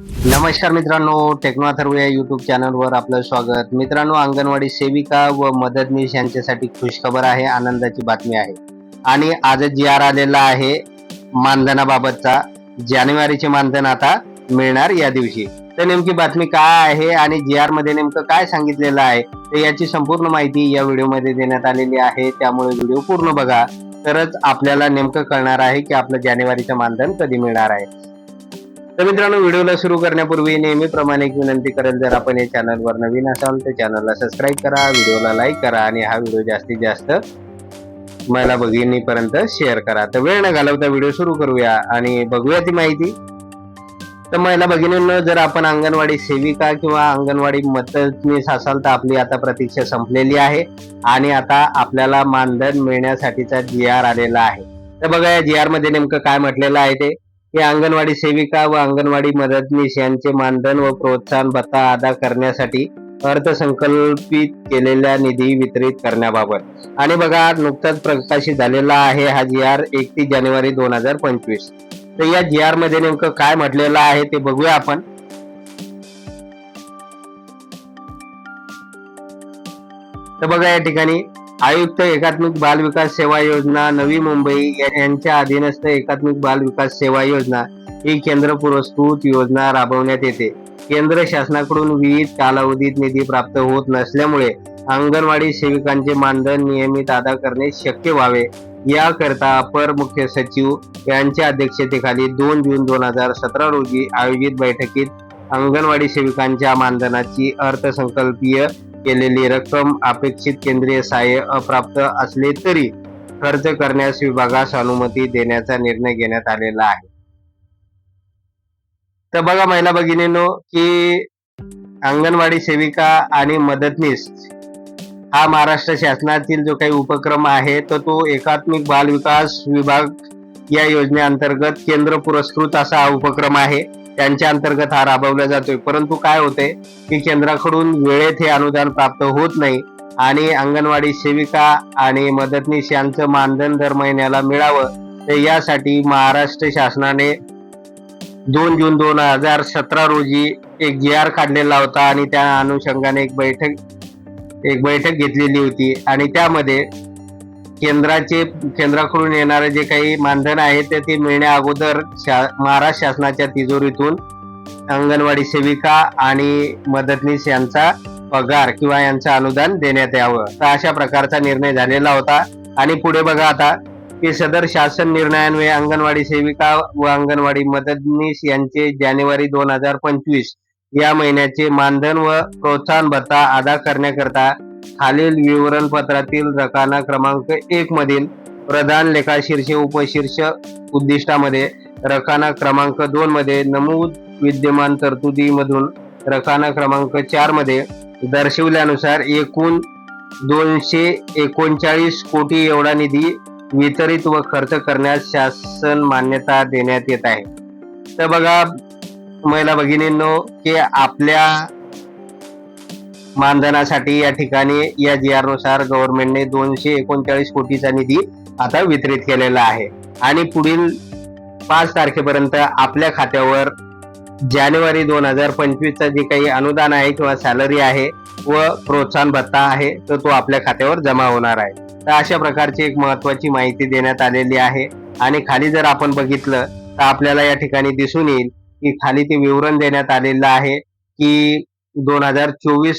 नमस्कार मित्रांनो टेक्नॉथर्व या युट्यूब चॅनलवर आपलं स्वागत. मित्रांनो अंगणवाडी सेविका व मदतनीस यांच्यासाठी खुशखबर आहे आनंदाची बातमी आहे. आणि आज जी आर आलेला आहे मानधनाबाबतचा जानेवारीचे मानधन आता मिळणार या दिवशी. तर नेमकी बातमी काय आहे आणि जी आरमध्ये नेमकं काय सांगितलेलं आहे तर याची संपूर्ण माहिती या व्हिडिओमध्ये देण्यात आलेली आहे. त्यामुळे व्हिडिओ पूर्ण बघा. तरच आपल्याला नेमकं कळणार आहे की आपलं जानेवारीचं मानधन कधी मिळणार आहे. तर मित्रांनो व्हिडिओला सुरू करण्यापूर्वी नेहमीप्रमाणे एक विनंती करेल जर आपण या चॅनलवर नवीन असाल तर चॅनलला सबस्क्राईब करा व्हिडिओला लाईक करा आणि हा व्हिडिओ जास्तीत जास्त महिला भगिनीपर्यंत शेअर करा. तर वेळ न घालवता व्हिडिओ सुरू करूया आणि बघूया ती माहिती. तर महिला भगिनींना जर आपण अंगणवाडी सेविका किंवा अंगणवाडी मदतनीस असाल तर आपली आता प्रतीक्षा संपलेली आहे आणि आता आपल्याला मानधन मिळण्यासाठीचा जी आर आलेला आहे. तर बघा या जी आरमध्ये नेमकं काय म्हटलेलं आहे ते. या अंगणवाडी सेविका व अंगणवाडी मदतनीस यांचे मानधन व प्रोत्साहन भत्ता अदा करण्यासाठी अर्थसंकल्पित केलेल्या निधी वितरित करण्याबाबत. आणि बघा नुकताच प्रकाशित झालेला आहे हा जी आर एकतीस जानेवारी दोन हजार पंचवीस. तर या जी आरमध्ये नेमकं काय म्हटलेलं आहे ते बघूया आपण. तर बघा या ठिकाणी आयुक्त एकात्मिक बाल विकास सेवा योजना नवी मुंबई यांच्या अधीनस्थ एकात्मिक बाल विकास सेवा योजना ही केंद्र पुरस्कृत योजना राबवण्यात येते. केंद्र शासनाकडून विविध कालावधीत निधी प्राप्त होत नसल्यामुळे अंगणवाडी सेविकांचे मानधन नियमित अदा करणे शक्य व्हावे. याकरता अपर मुख्य सचिव यांच्या अध्यक्षतेखाली दोन जून दोन हजार सतरा रोजी आयोजित बैठकीत अंगणवाडी सेविकांच्या मानधनाची अर्थसंकल्पीय केलेली रक्कम अपेक्षित केंद्रीय सहाय्य अप्राप्त असले तरी खर्च करण्यास विभागास अनुमती देण्याचा निर्णय घेण्यात आलेला आहे. तर बघा महिला भगिनींनो की अंगणवाडी सेविका आणि मदतनीस हा महाराष्ट्र शासनातील जो काही उपक्रम आहे तर तो एकात्मिक बाल विकास विभाग या योजनेअंतर्गत केंद्र पुरस्कृत असा हा उपक्रम आहे. त्यांच्या अंतर्गत हा राबवला जातोय. परंतु काय होते की केंद्राकडून वेळेत हे अनुदान प्राप्त होत नाही आणि अंगणवाडी सेविका आणि मदतनीस यांचं मानधन दर महिन्याला मिळावं तर यासाठी महाराष्ट्र शासनाने दोन जून दोन हजार सतरा रोजी एक जी आर काढलेला होता आणि त्या अनुषंगाने एक बैठक एक बैठक घेतलेली होती. आणि त्यामध्ये केंद्राचे केंद्राकडून येणारे जे काही मानधन आहे ते ते मिळण्या अगोदर शा महाराष्ट्र शासनाच्या तिजोरीतून अंगणवाडी सेविका आणि मदतनीस यांचा पगार किंवा यांचं अनुदान देण्यात यावं. तर अशा प्रकारचा निर्णय झालेला होता. आणि पुढे बघा आता की सदर शासन निर्णयान्वये अंगणवाडी सेविका व अंगणवाडी मदतनीस यांचे जानेवारी दोन हजार पंचवीस या महिन्याचे मानधन व प्रोत्साहन भत्ता अदा करण्याकरता खालील विवरणपत्रातील रकाना क्रमांक एक मधील प्रधान लेखाशीर्ष उपशीर्ष उद्दिष्टामध्ये रकाना क्रमांक दोन मध्ये नमूद विद्यमान तरतुदीमधून रकाना क्रमांक चारमध्ये दर्शवल्यानुसार एकूण दोनशे एकोणचाळीस कोटी एवढा निधी वितरित व खर्च करण्यास शासन मान्यता देण्यात येत आहे. तर बघा महिला भगिनींनो की आपल्या मानधनासाठी या ठिकाणी या जी आरनुसार गव्हर्नमेंटने दोनशे एकोणचाळीस कोटीचा निधी आता वितरित केलेला आहे. आणि पुढील पाच तारखेपर्यंत आपल्या खात्यावर जानेवारी दोन हजार पंचवीसचा जे काही अनुदान आहे किंवा सॅलरी आहे व प्रोत्साहन भत्ता आहे तर तो आपल्या खात्यावर जमा होणार आहे. तर अशा प्रकारची एक महत्वाची माहिती देण्यात आलेली आहे. आणि खाली जर आपण बघितलं तर आपल्याला या ठिकाणी दिसून येईल की खाली ते विवरण देण्यात आलेलं आहे की दोन हजार चोवीस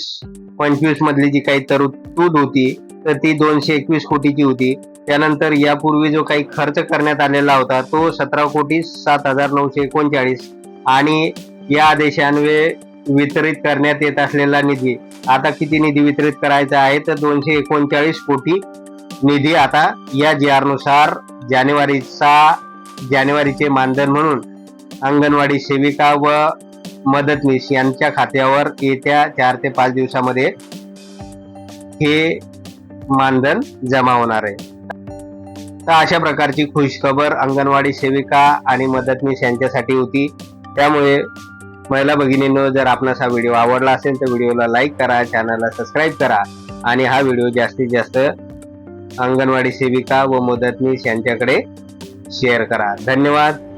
पंचवीस मधली जी काही तरतूद होती तर ती दोनशे एकवीस कोटीची होती. त्यानंतर यापूर्वी जो काही खर्च करण्यात आलेला होता तो सतरा कोटी सात हजार नऊशे एकोणचाळीस आणि या आदेशान्वये वितरित करण्यात येत असलेला निधी. आता किती निधी वितरित करायचा आहे तर दोनशे एकोणचाळीस कोटी निधी आता या जी आरनुसार जानेवारीचा जानेवारीचे मानधन म्हणून अंगणवाडी सेविका व मदतनीस यांच्या खात्यावर येत्या चार ते पाच दिवसामध्ये हे मानधन जमा होणार आहे. तर अशा प्रकारची खुशखबर अंगणवाडी सेविका आणि मदतनीस यांच्यासाठी होती. त्यामुळे महिला भगिनींनो जर आपणास हा व्हिडिओ आवडला असेल तर व्हिडिओला लाईक करा चॅनलला सबस्क्राईब करा आणि हा व्हिडिओ जास्तीत जास्त अंगणवाडी सेविका व मदतनीस यांच्याकडे शेअर करा. धन्यवाद.